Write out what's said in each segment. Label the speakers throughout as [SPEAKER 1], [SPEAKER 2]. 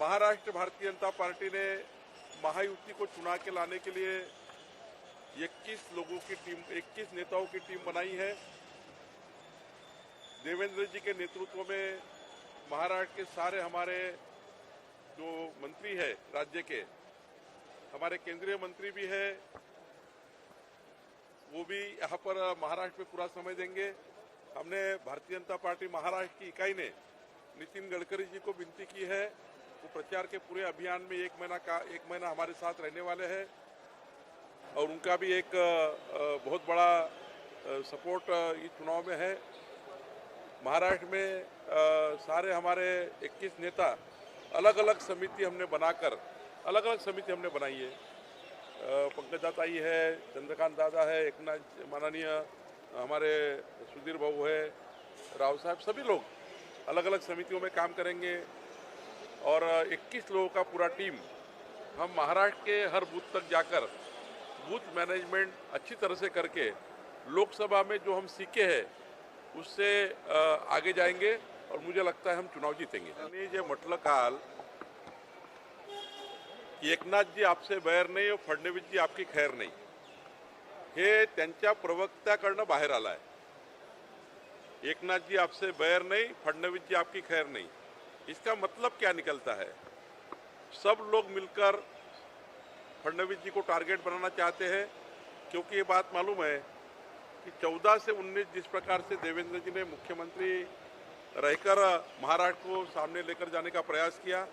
[SPEAKER 1] Maharashtra Bharatiya Janata party ने महायुति को चुना के लाने के लिए 21 लोगों की टीम 21 नेताओं की टीम बनाई है। देवेंद्र जी के नेतृत्व में महाराष्ट्र के सारे हमारे जो मंत्री है राज्य के, हमारे केंद्रीय मंत्री भी है, वो भी यहाँ पर महाराष्ट्र में पूरा समय देंगे। हमने भारतीय जनता पार्टी महाराष्ट्र की इकाई ने नितिन गडकरी जी को विनती की है वो प्रचार के पूरे अभियान में एक महीना का, एक महीना हमारे साथ रहने वाले हैं और उनका भी एक बहुत बड़ा सपोर्ट इस चुनाव में है। महाराष्ट्र में सारे हमारे 21 नेता अलग अलग समिति हमने बनाकर अलग अलग समिति हमने बनाई है। पंकज दाताई है, चंद्रकांत दादा है, एक माननीय हमारे सुधीर बाबू है, राव साहब, सभी लोग अलग अलग समितियों में काम करेंगे। और 21 लोगों का पूरा टीम, हम महाराष्ट्र के हर बूथ तक जाकर, बूथ मैनेजमेंट अच्छी तरह से करके, लोकसभा में जो हम सीखे हैं, उससे आगे जाएँगे और मुझे लगता है हम चुनाव जीतेंगे। त्यांनी जे म्हटलं काल, की एकनाथजी आपसे बैर नाही और फडणवीसजी आपकी खैर नाही। हे बाहेर आलं आहे एकनाथ जी आपसे बैर नहीं, फडणवीस जी आपकी खैर नहीं। इसका मतलब क्या निकलता है? सब लोग मिलकर फडणवीस जी को टारगेट बनाना चाहते हैं, क्योंकि ये बात मालूम है कि 14 से 19 जिस प्रकार से देवेंद्र जी ने मुख्यमंत्री रहकर महाराष्ट्र को सामने लेकर जाने का प्रयास किया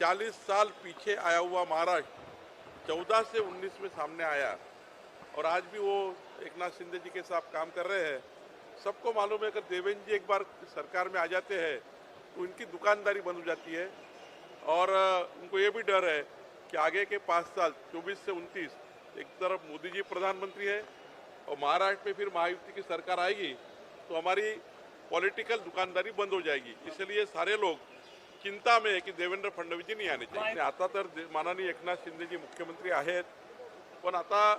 [SPEAKER 1] 40 साल पीछे आया हुआ महाराष्ट्र 14 से 19 में सामने आया और आज भी वो एक नाथ शिंदे जी के साथ काम कर रहे हैं। सबको मालूम है अगर देवेंद्र जी एक बार सरकार में आ जाते हैं तो इनकी दुकानदारी बंद हो जाती है। और उनको ये भी डर है कि आगे के पाँच साल 24 से 29 एक तरफ़ मोदी जी प्रधानमंत्री है और महाराष्ट्र में फिर महायुति की सरकार आएगी तो हमारी पॉलिटिकल दुकानदारी बंद हो जाएगी। इसलिए सारे लोग चिंता में है की देवेंद्र फडणवीस जी नाही आले चाहिए। आता दे- माननीय एकनाथ शिंदे जी मुख्यमंत्री आहेत, पण आता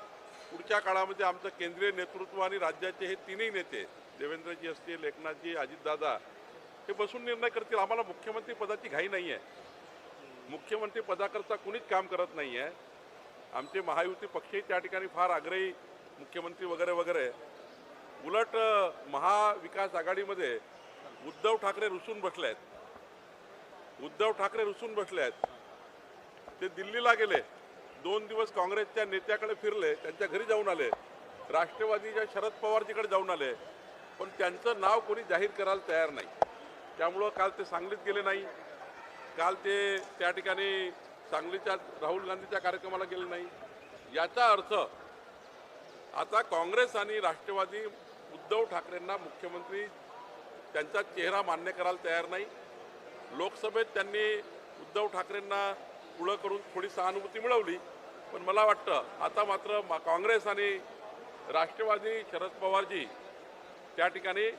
[SPEAKER 1] पुढच्या काळामध्ये आमचं केंद्रीय नेतृत्व आणि राज्याचे हे तीनही नेते, देवेंद्रजी असतील, एकनाथजी, अजितदादा हे बसून निर्णय करतील. आम्हाला मुख्यमंत्री पदाची घाई नाही आहे. मुख्यमंत्री पदाकरता कुणीच काम करत नाही आहे. आमचे महायुती पक्षही त्या ठिकाणी फार आग्रही मुख्यमंत्री वगैरे वगैरे. उलट महाविकास आघाडीमध्ये उद्धव ठाकरे रुसून बसले आहेत. उद्धव ठाकरे रुसून बसले आहेत. ते दिल्लीला गेले. दोन दिवस काँग्रेसच्या नेत्याकडे फिरले. त्यांच्या घरी जाऊन आले. राष्ट्रवादीच्या शरद पवारजीकडे जाऊन आले. पण त्यांचं नाव कोणी जाहीर करायला तयार नाही. त्यामुळं काल ते सांगलीत गेले नाही. काल ते त्या ठिकाणी सांगलीच्या राहुल गांधीच्या कार्यक्रमाला गेले नाही. याचा अर्थ आता काँग्रेस आणि राष्ट्रवादी उद्धव ठाकरेंना मुख्यमंत्री त्यांचा चेहरा मान्य करायला तयार नाही. लोकसभेत त्यांनी उद्धव ठाकरेंना पुढं करून थोडी सहानुभूती मिळवली. पण मला वाटतं आता मात्र मा- काँग्रेस आणि राष्ट्रवादी शरद पवारजी त्या ठिकाणी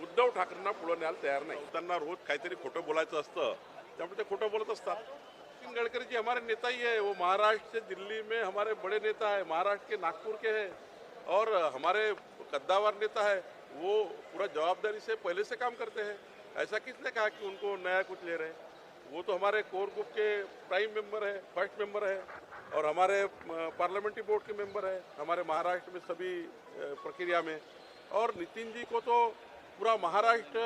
[SPEAKER 1] उद्धव ठाकरेंना पुढं न्यायला तयार नाही. त्यांना रोज काहीतरी खोटं बोलायचं असतं त्यामुळे ते खोटं बोलत असतात. नितिन गडकरी जी हमारे नेता ही है वो महाराष्ट्र से दिल्ली में हमारे बड़े नेता है महाराष्ट्र के नागपुर के हैं और हमारे कद्दावर नेता है वो पूरा जवाबदारी से पहले से काम करते हैं। ऐसा किसने कहा कि उनको नया कुछ ले रहे हैं? वो तो हमारे कोर ग्रुप के प्राइम मेंबर है फ़र्स्ट मेंबर है और हमारे पार्लियामेंट्री बोर्ड के मेंबर है हमारे महाराष्ट्र में सभी प्रक्रिया में। और नितिन जी को तो पूरा महाराष्ट्र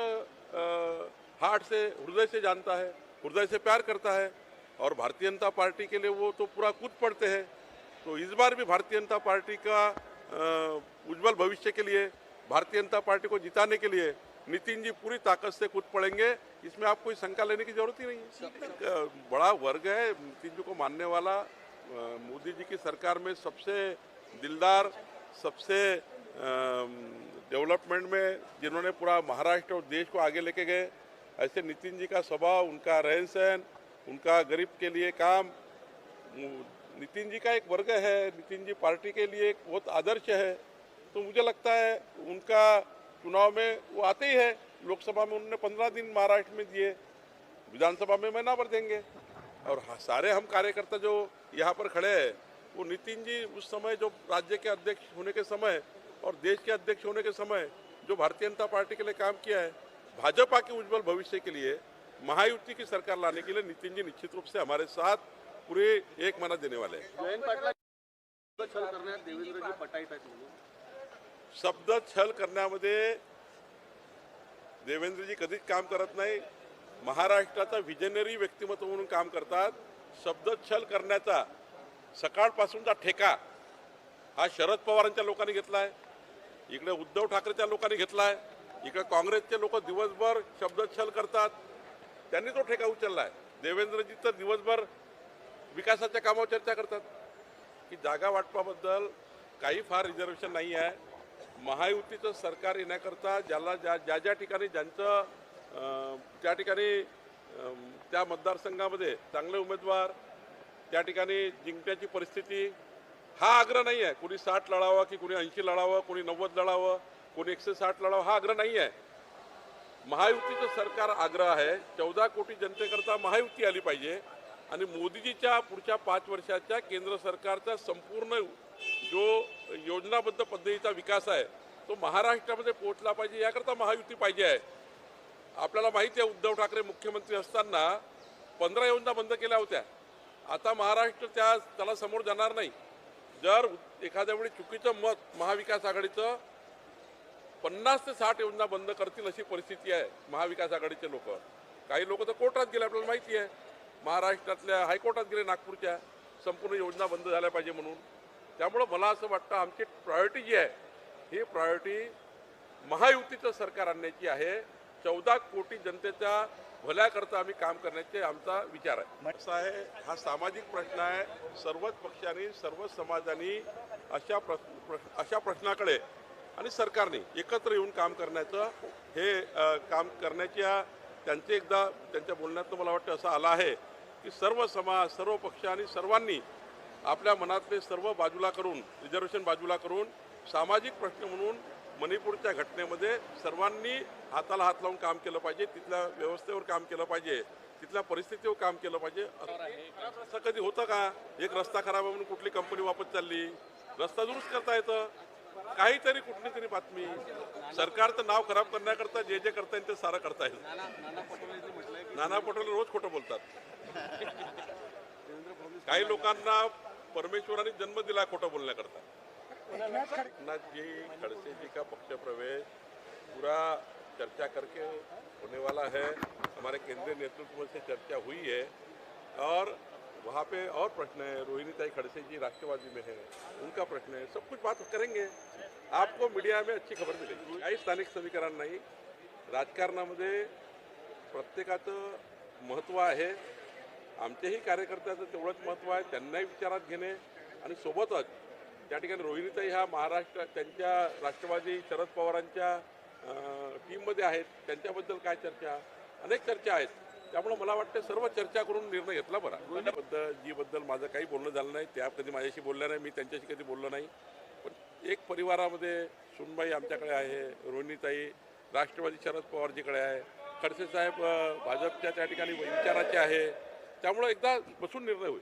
[SPEAKER 1] हार्ट से हृदय से जानता है हृदय से प्यार करता है और भारतीय जनता पार्टी के लिए वो तो पूरा कूद पड़ते हैं। तो इस बार भी भारतीय जनता पार्टी का उज्जवल भविष्य के लिए भारतीय जनता पार्टी को जिताने के लिए नितिन जी पूरी ताकत से कूद पड़ेंगे। इसमें आप कोई शंका लेने की ज़रूरत ही नहीं है। बड़ा वर्ग है नितिन जी को मानने वाला। मोदी जी की सरकार में सबसे दिलदार सबसे डेवलपमेंट में जिन्होंने पूरा महाराष्ट्र और देश को आगे लेके गए ऐसे नितिन जी का स्वभाव उनका रहन सहन उनका गरीब के लिए काम नितिन जी का एक वर्ग है नितिन जी पार्टी के लिए एक बहुत आदर्श है। तो मुझे लगता है उनका चुनाव में वो आते ही है। लोकसभा में उन्होंने पंद्रह दिन महाराष्ट्र में दिए विधानसभा में महीना भर देंगे। और हाँ, सारे हम कार्यकर्ता जो यहाँ पर खड़े हैं वो नितिन जी उस समय जो राज्य के अध्यक्ष होने के समय और देश के अध्यक्ष होने के समय जो भारतीय जनता पार्टी के लिए काम किया है भाजपा के उज्जवल भविष्य के लिए महायुति की सरकार लाने के लिए नितिन जी निश्चित रूप से हमारे साथ पूरे एक मना देने वाले हैं। शब्द छल करण्यामध्ये देवेंद्रजी कधीच काम करत नाही. महाराष्ट्राचा विजनरी व्यक्तिमत्व म्हणून काम करतात. शब्द छल करण्याचा सकाळपासूनचा ठेका हा शरद पवारांच्या लोकांनी घेतला आहे. इकडे उद्धव ठाकरेच्या लोकांनी घेतला आहे इकडे काँग्रेसचे लोक दिवसभर शब्दच्छल करतात. त्यांनी तो ठेका उचलला आहे देवेंद्रजी तर दिवसभर विकासाच्या कामावर चर्चा करतात. की जागा वाटपाबद्दल काही फार रिझर्वेशन नाही आहे. महायुतीचं सरकार येण्याकरता ज्याला ज्या ज्या ज्या ठिकाणी ज्यांचं त्या ठिकाणी त्या मतदारसंघामध्ये चांगले उमेदवार त्या ठिकाणी जिंकण्याची परिस्थिती हा आग्रह नाही आहे. कुणी साठ लढावं की कुणी ऐंशी लढावं कुणी नव्वद लढावं कुणी एकशे साठ लढावं हा आग्रह नाही आहे. महायुतीचं सरकार आग्रह आहे. चौदा कोटी जनतेकरता महायुती आली पाहिजे. आणि मोदीजीच्या पुढच्या पाच वर्षाच्या केंद्र सरकारचा संपूर्ण जो योजनाबद्ध पद्धतीचा विकास आहे तो महाराष्ट्रामध्ये पोहोचला पाहिजे याकरता महायुती पाहिजे आहे. आपल्याला माहिती आहे उद्धव ठाकरे मुख्यमंत्री असताना पंधरा योजना बंद केल्या होत्या. आता महाराष्ट्र त्या त्याला समोर जाणार नाही. जर एखाद्या वेळी चुकीचं मत महाविकास आघाडीचं पन्नास ते साठ योजना बंद करतील अशी परिस्थिती आहे महाविकास आघाडीचे लोक. काही लोक तर कोर्टात गेले आपल्याला माहिती आहे. महाराष्ट्रातल्या हायकोर्टात गेले नागपूरच्या. संपूर्ण योजना बंद झाल्या पाहिजे म्हणून. त्यामुळं मला असं वाटतं आमची प्रायोरिटी जी आहे ही प्रायोरिटी महायुतीचं सरकार आणण्याची आहे. चौदा कोटी जनतेच्या भल्याकरता आम्ही काम करण्याचे आमचा विचार आहे. असं आहे हा सामाजिक प्रश्न आहे. सर्वच पक्षांनी सर्वच समाजांनी अशा प्रश्न अशा प्रश्नाकडे आणि सरकारने एकत्र येऊन काम करण्याचं हे काम करण्याच्या त्यांचे एकदा त्यांच्या बोलण्यातनं मला वाटतं असं आलं आहे की सर्व समाज सर्व पक्ष आणि सर्वांनी आपल्या मनातले सर्व बाजूला करून रिझर्वेशन बाजूला करून सामाजिक प्रश्न म्हणून मणिपूरच्या घटनेमध्ये सर्वांनी हाताला हात लावून काम केलं पाहिजे तिथल्या व्यवस्थेवर काम केलं पाहिजे तिथल्या परिस्थितीवर काम केलं पाहिजे. असं कधी होतं का? एक रस्ता खराब आहे म्हणून कुठली कंपनी वापस चालली? रस्ता दुरुस्त करता येतं? काहीतरी कुठली तरी बातमी. सरकारचं नाव खराब करण्याकरता जे जे करता येईल ते सारं करता येईल.
[SPEAKER 2] नाना
[SPEAKER 1] पटोले रोज खोटं बोलतात. काही लोकांना परमेश्वराने जन्म दिला खोटं बोलण्याकरता. एकनाथ जी खड़से जी का पक्ष प्रवेश पूरा चर्चा करके होने वाला है। हमारे केंद्रीय नेतृत्व से चर्चा हुई है। और वहाँ पे और प्रश्न है। रोहिणी ताई खड़से जी राष्ट्रवादी में है। उनका प्रश्न है। सब कुछ बात करेंगे। आपको मीडिया में अच्छी खबर मिलेगी। काही स्थानिक समीकरण नहीं। नाही राजकारणामध्ये प्रत्येकाचं महत्त्व आहे। आमच्याही कार्यकर्त्याचं तेवढंच महत्त्व आहे. त्यांनाही विचारात घेणे आणि सोबतच त्या ठिकाणी रोहिणीताई ह्या महाराष्ट्र त्यांच्या राष्ट्रवादी शरद पवारांच्या टीममध्ये आहेत. त्यांच्याबद्दल काय चर्चा? अनेक चर्चा आहेत. त्यामुळे मला वाटतं सर्व चर्चा करून निर्णय घेतला बरा. रोहिणीबद्दल जीबद्दल माझं काही बोलणं झालं नाही. त्या कधी माझ्याशी बोलल्या नाही. मी त्यांच्याशी कधी बोललो नाही. पण एक परिवारामध्ये सुनबाई आमच्याकडे आहे रोहिणीताई राष्ट्रवादी शरद पवारजीकडे आहे. खडसे साहेब भाजपच्या त्या ठिकाणी विचाराचे आहे. त्यामुळं एकदा बसून निर्णय होईल.